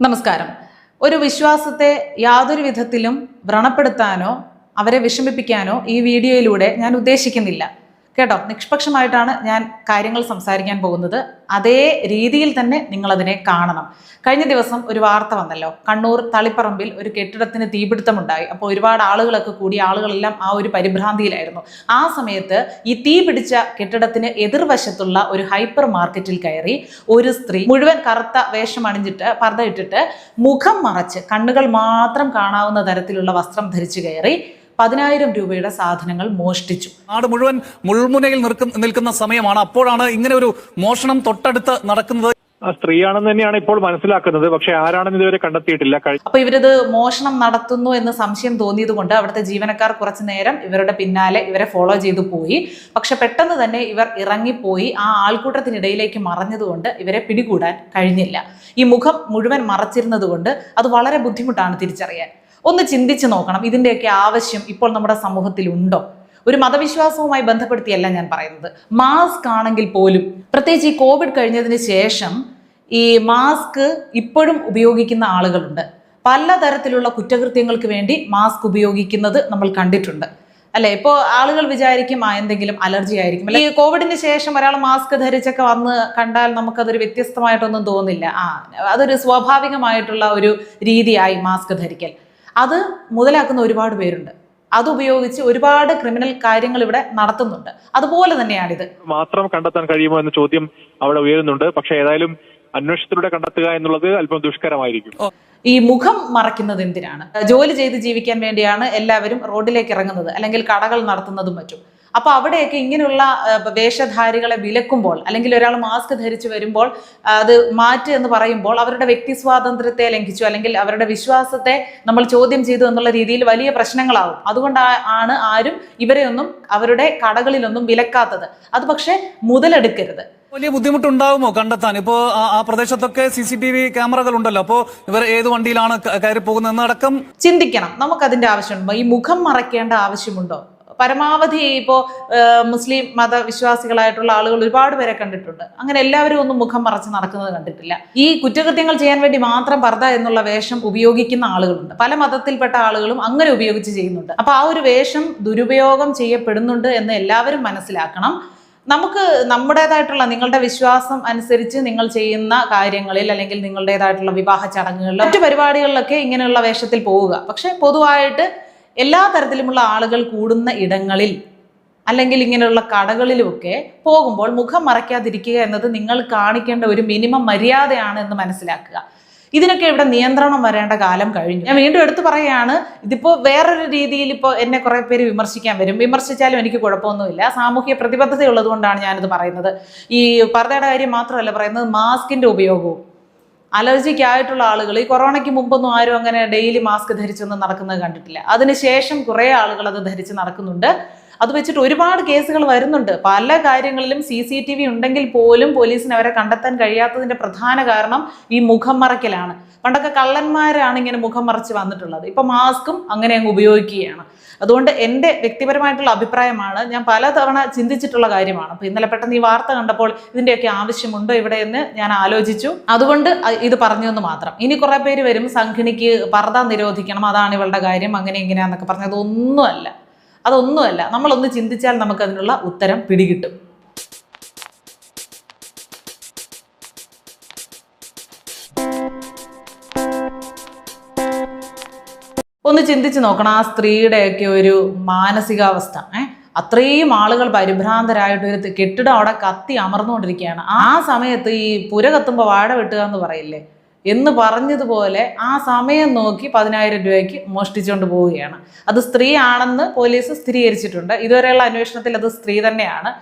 നമസ്കാരം. ഒരു വിശ്വാസത്തെ യാതൊരു വിധത്തിലും വ്രണപ്പെടുത്താനോ അവരെ വിഷമിപ്പിക്കാനോ ഈ വീഡിയോയിലൂടെ ഞാൻ ഉദ്ദേശിക്കുന്നില്ല. കേട്ടോ? നിഷ്പക്ഷമായിട്ടാണ് ഞാൻ കാര്യങ്ങൾ സംസാരിക്കാൻ പോകുന്നത്. അതേ രീതിയിൽ തന്നെ നിങ്ങളതിനെ കാണണം. കഴിഞ്ഞ ദിവസം ഒരു വാർത്ത വന്നല്ലോ. കണ്ണൂർ തളിപ്പറമ്പിൽ ഒരു കെട്ടിടത്തിന് തീപിടുത്തമുണ്ടായി. അപ്പോൾ ഒരുപാട് ആളുകളൊക്കെ കൂടി ആളുകളെല്ലാം ആ ഒരു പരിഭ്രാന്തിയിലായിരുന്നു. ആ സമയത്ത് ഈ തീ പിടിച്ച കെട്ടിടത്തിന് എതിർവശത്തുള്ള ഒരു ഹൈപ്പർ മാർക്കറ്റിൽ കയറി ഒരു സ്ത്രീ മുഴുവൻ കറുത്ത വേഷം അണിഞ്ഞിട്ട് പർദ്ദ ഇട്ടിട്ട് മുഖം മറച്ച് കണ്ണുകൾ മാത്രം കാണാവുന്ന തരത്തിലുള്ള വസ്ത്രം ധരിച്ചു കയറി പതിനായിരം രൂപയുടെ സാധനങ്ങൾ മോഷ്ടിച്ചു. നാട് മുഴുവൻ മുൾമുനയിൽ നിൽക്കുന്ന സമയമാണ്. അപ്പോഴാണ് ഇങ്ങനെ ഒരു മോഷണം തൊട്ടടുത്ത് നടക്കുന്നത്. ആ സ്ത്രീയാണെന്ന് തന്നെയാണ് ഇപ്പോൾ മനസ്സിലാക്കുന്നത്. പക്ഷെ ആരാണെന്ന് ഇതുവരെ കണ്ടെത്തിയിട്ടില്ല. അപ്പൊ ഇവരിത് മോഷണം നടത്തുന്നു എന്ന് സംശയം തോന്നിയത് കൊണ്ട് അവിടുത്തെ ജീവനക്കാർ കുറച്ചു നേരം ഇവരുടെ പിന്നാലെ ഇവരെ ഫോളോ ചെയ്തു പോയി. പക്ഷെ പെട്ടെന്ന് തന്നെ ഇവർ ഇറങ്ങിപ്പോയി. ആ ആൾക്കൂട്ടത്തിനിടയിലേക്ക് മറഞ്ഞതുകൊണ്ട് ഇവരെ പിടികൂടാൻ കഴിഞ്ഞില്ല. ഈ മുഖം മുഴുവൻ മറച്ചിരുന്നത് കൊണ്ട് അത് വളരെ ബുദ്ധിമുട്ടാണ് തിരിച്ചറിയാൻ. ഒന്ന് ചിന്തിച്ചു നോക്കണം. ഇതിന്റെയൊക്കെ ആവശ്യം ഇപ്പോൾ നമ്മുടെ സമൂഹത്തിൽ ഉണ്ടോ ഒരു മതവിശ്വാസവുമായി ബന്ധപ്പെടുത്തിയല്ല ഞാൻ പറയുന്നത്. മാസ്ക് ആണെങ്കിൽ പോലും പ്രത്യേകിച്ച് ഈ കോവിഡ് കഴിഞ്ഞതിന് ശേഷം ഈ മാസ്ക് ഇപ്പോഴും ഉപയോഗിക്കുന്ന ആളുകളുണ്ട്. പലതരത്തിലുള്ള കുറ്റകൃത്യങ്ങൾക്ക് വേണ്ടി മാസ്ക് ഉപയോഗിക്കുന്നത് നമ്മൾ കണ്ടിട്ടുണ്ട്. അല്ലെ? ഇപ്പോൾ ആളുകൾ വിചാരിക്കും എന്തെങ്കിലും അലർജി ആയിരിക്കും. അല്ലെ? ഈ കോവിഡിന് ശേഷം ഒരാൾ മാസ്ക് ധരിച്ചൊക്കെ വന്ന് കണ്ടാൽ നമുക്കതൊരു വ്യത്യസ്തമായിട്ടൊന്നും തോന്നില്ല. ആ അതൊരു സ്വാഭാവികമായിട്ടുള്ള ഒരു രീതിയായി മാസ്ക് ധരിക്കൽ. അത് മുതലാക്കുന്ന ഒരുപാട് പേരുണ്ട്. അത് ഉപയോഗിച്ച് ഒരുപാട് ക്രിമിനൽ കാര്യങ്ങൾ ഇവിടെ നടത്തുന്നുണ്ട്. അതുപോലെ തന്നെയാണിത്. മാത്രം കണ്ടെത്താൻ കഴിയുമോ എന്ന ചോദ്യം അവിടെ ഉയരുന്നുണ്ട്. പക്ഷെ ഏതായാലും അന്വേഷണത്തിലൂടെ കണ്ടെത്തുക എന്നുള്ളത് അല്പം ദുഷ്കരമായിരിക്കും. ഈ മുഖം മറയ്ക്കുന്നത് എന്തിനാണ്? ജോലി ചെയ്ത് ജീവിക്കാൻ വേണ്ടിയാണ് എല്ലാവരും റോഡിലേക്ക് ഇറങ്ങുന്നത്. അല്ലെങ്കിൽ കടകൾ നടത്തുന്നതും മറ്റും. അപ്പൊ അവിടെയൊക്കെ ഇങ്ങനെയുള്ള വേഷധാരികളെ വിലക്കുമ്പോൾ അല്ലെങ്കിൽ ഒരാൾ മാസ്ക് ധരിച്ചു വരുമ്പോൾ അത് മാറ്റ് എന്ന് പറയുമ്പോൾ അവരുടെ വ്യക്തി സ്വാതന്ത്ര്യത്തെ ലംഘിച്ചു അല്ലെങ്കിൽ അവരുടെ വിശ്വാസത്തെ നമ്മൾ ചോദ്യം ചെയ്തു എന്നുള്ള രീതിയിൽ വലിയ പ്രശ്നങ്ങളാവും. അതുകൊണ്ട് ആണ് ആരും ഇവരെയൊന്നും അവരുടെ കടകളിലൊന്നും വിലക്കാത്തത്. അത് പക്ഷേ മുതലെടുക്കരുത്. വലിയ ബുദ്ധിമുട്ടുണ്ടാവുമോ കണ്ടെത്താൻ? ഇപ്പോ ആ- പ്രദേശത്തൊക്കെ സി സി ടി വി ക്യാമറകൾ ഉണ്ടല്ലോ. അപ്പോ ഇവർ ഏത് വണ്ടിയിലാണ് കയറി പോകുന്നത് അടക്കം ചിന്തിക്കണം. നമുക്ക് നമുക്കതിന്റെ ആവശ്യമുണ്ടോ? ഈ മുഖം മറയ്ക്കേണ്ട ആവശ്യമുണ്ടോ? പരമാവധി ഇപ്പോൾ മുസ്ലിം മതവിശ്വാസികളായിട്ടുള്ള ആളുകൾ ഒരുപാട് പേരെ കണ്ടിട്ടുണ്ട്. അങ്ങനെ എല്ലാവരും ഒന്നും മുഖം മറച്ച് നടക്കുന്നത് കണ്ടിട്ടില്ല. ഈ കുറ്റകൃത്യങ്ങൾ ചെയ്യാൻ വേണ്ടി മാത്രം പർദ്ദ എന്നുള്ള വേഷം ഉപയോഗിക്കുന്ന ആളുകളുണ്ട്. പല മതത്തിൽപ്പെട്ട ആളുകളും അങ്ങനെ ഉപയോഗിച്ച് ചെയ്യുന്നുണ്ട്. അപ്പൊ ആ ഒരു വേഷം ദുരുപയോഗം ചെയ്യപ്പെടുന്നുണ്ട് എന്ന് എല്ലാവരും മനസ്സിലാക്കണം. നമുക്ക് നമ്മുടേതായിട്ടുള്ള നിങ്ങളുടെ വിശ്വാസം അനുസരിച്ച് നിങ്ങൾ ചെയ്യുന്ന കാര്യങ്ങളിൽ അല്ലെങ്കിൽ നിങ്ങളുടേതായിട്ടുള്ള വിവാഹ ചടങ്ങുകളിൽ മറ്റു പരിപാടികളിലൊക്കെ ഇങ്ങനെയുള്ള വേഷത്തിൽ പോവുക. പക്ഷെ പൊതുവായിട്ട് എല്ലാ തരത്തിലുമുള്ള ആളുകൾ കൂടുന്ന ഇടങ്ങളിൽ അല്ലെങ്കിൽ ഇങ്ങനെയുള്ള കടകളിലുമൊക്കെ പോകുമ്പോൾ മുഖം മറയ്ക്കാതിരിക്കുക എന്നത് നിങ്ങൾ കാണിക്കേണ്ട ഒരു മിനിമം മര്യാദയാണ് എന്ന് മനസ്സിലാക്കുക. ഇതിനൊക്കെ ഇവിടെ നിയന്ത്രണം വരേണ്ട കാലം കഴിഞ്ഞു. ഞാൻ വീണ്ടും എടുത്തു പറയുകയാണ് ഇതിപ്പോൾ വേറൊരു രീതിയിൽ ഇപ്പോൾ എന്നെ കുറേ പേര് വിമർശിക്കാൻ വരും. വിമർശിച്ചാലും എനിക്ക് കുഴപ്പമൊന്നുമില്ല. സാമൂഹ്യ പ്രതിബദ്ധത ഉള്ളതുകൊണ്ടാണ് ഞാനിത് പറയുന്നത്. ഈ പർദ്ദയുടെ കാര്യം മാത്രമല്ല പറയുന്നത് മാസ്കിന്റെ ഉപയോഗവും. അലർജിക്ക് ആയിട്ടുള്ള ആളുകൾ ഈ കൊറോണയ്ക്ക് മുമ്പൊന്നും ആരും അങ്ങനെ ഡെയിലി മാസ്ക് ധരിച്ചൊന്നും നടക്കുന്നത് കണ്ടിട്ടില്ല. അതിനുശേഷം കുറേ ആളുകൾ അത് ധരിച്ച് നടക്കുന്നുണ്ട്. അത് വെച്ചിട്ട് ഒരുപാട് കേസുകൾ വരുന്നുണ്ട്. പല കാര്യങ്ങളിലും സി സി ടി വി ഉണ്ടെങ്കിൽ പോലും പോലീസിന് അവരെ കണ്ടെത്താൻ കഴിയാത്തതിന്റെ പ്രധാന കാരണം ഈ മുഖം മറയ്ക്കലാണ്. പണ്ടൊക്കെ കള്ളന്മാരാണ് ഇങ്ങനെ മുഖം മറച്ച് വന്നിട്ടുള്ളത്. ഇപ്പൊ മാസ്കും അങ്ങനെ അങ്ങ് ഉപയോഗിക്കുകയാണ്. അതുകൊണ്ട് എന്റെ വ്യക്തിപരമായിട്ടുള്ള അഭിപ്രായമാണ്. ഞാൻ പലതവണ ചിന്തിച്ചിട്ടുള്ള കാര്യമാണ്. അപ്പൊ ഇന്നലെ പെട്ടെന്ന് ഈ വാർത്ത കണ്ടപ്പോൾ ഇതിന്റെയൊക്കെ ആവശ്യമുണ്ടോ ഇവിടെ എന്ന് ഞാൻ ആലോചിച്ചു. അതുകൊണ്ട് ഇത് പറഞ്ഞു എന്ന് മാത്രം. ഇനി കുറേ പേര് വരും. സംഘിണിക്ക് പർദ്ദ നിരോധിക്കണം. അതാണ് ഇവളുടെ കാര്യം. അങ്ങനെ ഇങ്ങനെയാന്നൊക്കെ പറഞ്ഞത് അതൊന്നുമല്ല. അതൊന്നുമല്ല. നമ്മളൊന്ന് ചിന്തിച്ചാൽ നമുക്ക് അതിനുള്ള ഉത്തരം പിടികിട്ടും. ഒന്ന് ചിന്തിച്ച് നോക്കണം. ആ സ്ത്രീയുടെയൊക്കെ ഒരു മാനസികാവസ്ഥ ഏഹ് അത്രയും ആളുകൾ പരിഭ്രാന്തരായിട്ട് ഒരു കെട്ടിടം അവിടെ കത്തി അമർന്നുകൊണ്ടിരിക്കുകയാണ്. ആ സമയത്ത് ഈ പുര കത്തുമ്പോൾ വാഴ വെട്ടുക എന്ന് പറയില്ലേ? എന്ന് പറഞ്ഞതുപോലെ ആ സമയം നോക്കി പതിനായിരം രൂപയ്ക്ക് മോഷ്ടിച്ചുകൊണ്ട് പോവുകയാണ്. അത് സ്ത്രീ ആണെന്ന് പോലീസ് സ്ഥിരീകരിച്ചിട്ടുണ്ട്. ഇതുവരെയുള്ള അന്വേഷണത്തിൽ അത് സ്ത്രീ തന്നെയാണ്.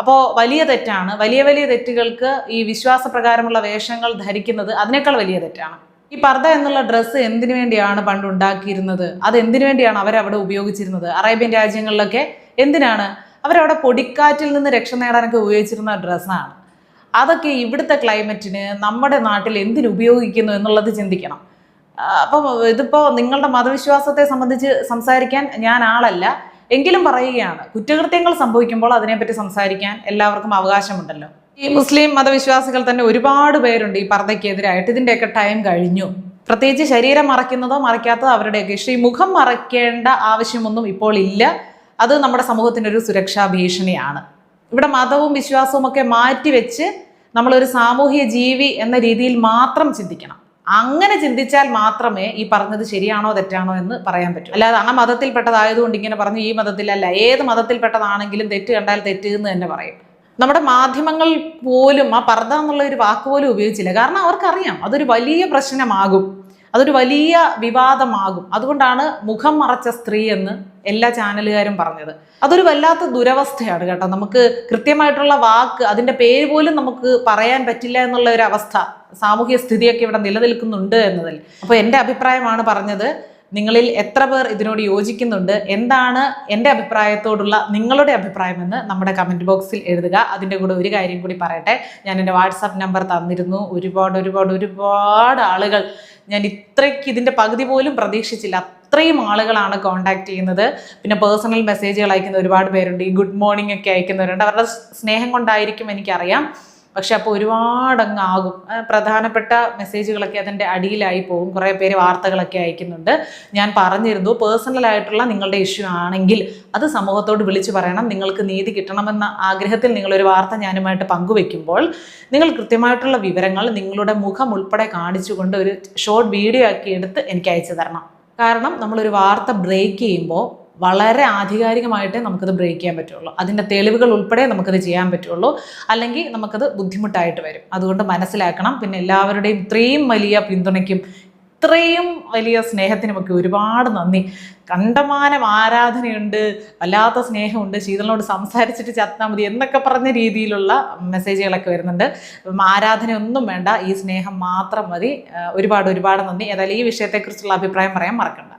അപ്പോൾ വലിയ തെറ്റാണ്. വലിയ വലിയ തെറ്റുകൾക്ക് ഈ വിശ്വാസപ്രകാരമുള്ള വേഷങ്ങൾ ധരിക്കുന്നത് അതിനേക്കാൾ വലിയ തെറ്റാണ്. ഈ പർദ്ദ എന്നുള്ള ഡ്രസ്സ് എന്തിനു വേണ്ടിയാണ് പണ്ട് ഉണ്ടാക്കിയിരുന്നത്? അത് എന്തിനു വേണ്ടിയാണ് അവരവിടെ ഉപയോഗിച്ചിരുന്നത്? അറേബ്യൻ രാജ്യങ്ങളിലൊക്കെ എന്തിനാണ്? അവരവിടെ പൊടിക്കാറ്റിൽ നിന്ന് രക്ഷ നേടാനൊക്കെ ഉപയോഗിച്ചിരുന്ന ഡ്രസ്സാണ്. അതൊക്കെ ഇവിടുത്തെ ക്ലൈമറ്റിന് നമ്മുടെ നാട്ടിൽ എന്തിനു ഉപയോഗിക്കുന്നു എന്നുള്ളത് ചിന്തിക്കണം. അപ്പം ഇതിപ്പോൾ നിങ്ങളുടെ മതവിശ്വാസത്തെ സംബന്ധിച്ച് സംസാരിക്കാൻ ഞാൻ ആളല്ല. എങ്കിലും പറയുകയാണ് കുറ്റകൃത്യങ്ങൾ സംഭവിക്കുമ്പോൾ അതിനെപ്പറ്റി സംസാരിക്കാൻ എല്ലാവർക്കും അവകാശമുണ്ടല്ലോ. ഈ മുസ്ലിം മതവിശ്വാസികൾ തന്നെ ഒരുപാട് പേരുണ്ട് ഈ പർദ്ദയ്ക്കെതിരായിട്ട്. ഇതിന്റെയൊക്കെ ടൈം കഴിഞ്ഞു. പ്രത്യേകിച്ച് ശരീരം മറയ്ക്കുന്നതോ മറയ്ക്കാത്തതോ അവരുടെയൊക്കെ ഇഷ്ടം. ഈ മുഖം മറയ്ക്കേണ്ട ആവശ്യമൊന്നും ഇപ്പോൾ ഇല്ല. അത് നമ്മുടെ സമൂഹത്തിന്റെ ഒരു സുരക്ഷാ ഭീഷണിയാണ്. ഇവിടെ മതവും വിശ്വാസവും ഒക്കെ മാറ്റിവെച്ച് നമ്മളൊരു സാമൂഹിക ജീവി എന്ന രീതിയിൽ മാത്രം ചിന്തിക്കണം. അങ്ങനെ ചിന്തിച്ചാൽ മാത്രമേ ഈ പറഞ്ഞത് ശരിയാണോ തെറ്റാണോ എന്ന് പറയാൻ പറ്റൂ. അല്ലാതെ ആ മതത്തിൽപ്പെട്ടതായതുകൊണ്ട് ഇങ്ങനെ പറഞ്ഞു ഈ മതത്തിലല്ല. ഏത് മതത്തിൽപ്പെട്ടതാണെങ്കിലും തെറ്റ് കണ്ടാൽ തെറ്റ് എന്ന് തന്നെ പറയും. നമ്മുടെ മാധ്യമങ്ങൾ പോലും ആ പർദ്ദ എന്നുള്ള ഒരു വാക്ക് പോലും ഉപയോഗിച്ചില്ല. കാരണം അവർക്കറിയാം അതൊരു വലിയ പ്രശ്നമാകും. അതൊരു വലിയ വിവാദമാകും. അതുകൊണ്ടാണ് മുഖം മറച്ച സ്ത്രീ എന്ന് എല്ലാ ചാനലുകാരും പറഞ്ഞത്. അതൊരു വല്ലാത്ത ദുരവസ്ഥയാണ് കേട്ടോ. നമുക്ക് കൃത്യമായിട്ടുള്ള വാക്ക് അതിന്റെ പേര് പോലും നമുക്ക് പറയാൻ പറ്റില്ല എന്നുള്ള ഒരു അവസ്ഥ സാമൂഹ്യ സ്ഥിതിയൊക്കെ ഇവിടെ നിലനിൽക്കുന്നുണ്ട് എന്നതിൽ. അപ്പോൾ എന്റെ അഭിപ്രായമാണ് പറഞ്ഞത്. നിങ്ങളിൽ എത്ര പേർ ഇതിനോട് യോജിക്കുന്നുണ്ട്? എന്താണ് എന്റെ അഭിപ്രായത്തോടുള്ള നിങ്ങളുടെ അഭിപ്രായമെന്ന് നമ്മുടെ കമന്റ് ബോക്സിൽ എഴുതുക. അതിന്റെ കൂടെ ഒരു കാര്യം കൂടി പറയട്ടെ. ഞാൻ എന്റെ വാട്സാപ്പ് നമ്പർ തന്നിരുന്നു. ഒരുപാട് ഒരുപാട് ഒരുപാട് ആളുകൾ ഞാൻ ഇത്രയ്ക്ക് ഇതിന്റെ പകുതി പോലും പ്രതീക്ഷിച്ചില്ല. അത്രയും ആളുകളാണ് കോണ്ടാക്ട് ചെയ്യുന്നത്. പിന്നെ പേഴ്സണൽ മെസ്സേജുകൾ അയക്കുന്ന ഒരുപാട് പേരുണ്ട്. ഈ ഗുഡ് മോർണിംഗ് ഒക്കെ അയക്കുന്നവരുണ്ട്. അവരുടെ സ്നേഹം കൊണ്ടായിരിക്കും എനിക്കറിയാം. പക്ഷെ അപ്പോൾ ഒരുപാടങ്ങ് ആകും. പ്രധാനപ്പെട്ട മെസ്സേജുകളൊക്കെ അതിന്റെ അടിയിലായി പോകും. കുറേ പേര് വാർത്തകളൊക്കെ അയക്കുന്നുണ്ട്. ഞാൻ പറഞ്ഞിരുന്നു പേഴ്സണലായിട്ടുള്ള നിങ്ങളുടെ ഇഷ്യൂ ആണെങ്കിൽ അത് സമൂഹത്തോട് വിളിച്ചു പറയണം. നിങ്ങൾക്ക് നീതി കിട്ടണമെന്ന ആഗ്രഹത്തിൽ നിങ്ങളൊരു വാർത്ത ഞാനുമായിട്ട് പങ്കുവെക്കുമ്പോൾ നിങ്ങൾ കൃത്യമായിട്ടുള്ള വിവരങ്ങൾ നിങ്ങളുടെ മുഖം ഉൾപ്പെടെ കാണിച്ചുകൊണ്ട് ഒരു ഷോർട്ട് വീഡിയോ ആക്കി എടുത്ത് എനിക്ക് അയച്ചു തരണം. കാരണം നമ്മളൊരു വാർത്ത ബ്രേക്ക് ചെയ്യുമ്പോൾ വളരെ ആധികാരികമായിട്ടേ നമുക്കത് ബ്രേക്ക് ചെയ്യാൻ പറ്റുള്ളൂ. അതിന്റെ തെളിവുകൾ ഉൾപ്പെടെ നമുക്കത് ചെയ്യാൻ പറ്റുള്ളൂ. അല്ലെങ്കിൽ നമുക്കത് ബുദ്ധിമുട്ടായിട്ട് വരും. അതുകൊണ്ട് മനസ്സിലാക്കണം. പിന്നെ എല്ലാവരുടെയും ഇത്രയും വലിയ പിന്തുണയ്ക്കും ഇത്രയും വലിയ സ്നേഹത്തിനുമൊക്കെ ഒരുപാട് നന്ദി. കണ്ടമാനം ആരാധനയുണ്ട് വല്ലാത്ത സ്നേഹമുണ്ട് ശീതളിനോട് സംസാരിച്ചിട്ട് ചത്താൽ മതി എന്നൊക്കെ പറഞ്ഞ രീതിയിലുള്ള മെസ്സേജുകളൊക്കെ വരുന്നുണ്ട്. ആരാധനയൊന്നും വേണ്ട ഈ സ്നേഹം മാത്രം മതി. ഒരുപാട് ഒരുപാട് നന്ദി. ഏതായാലും ഈ വിഷയത്തെക്കുറിച്ചുള്ള അഭിപ്രായം പറയാൻ മറക്കണ്ട.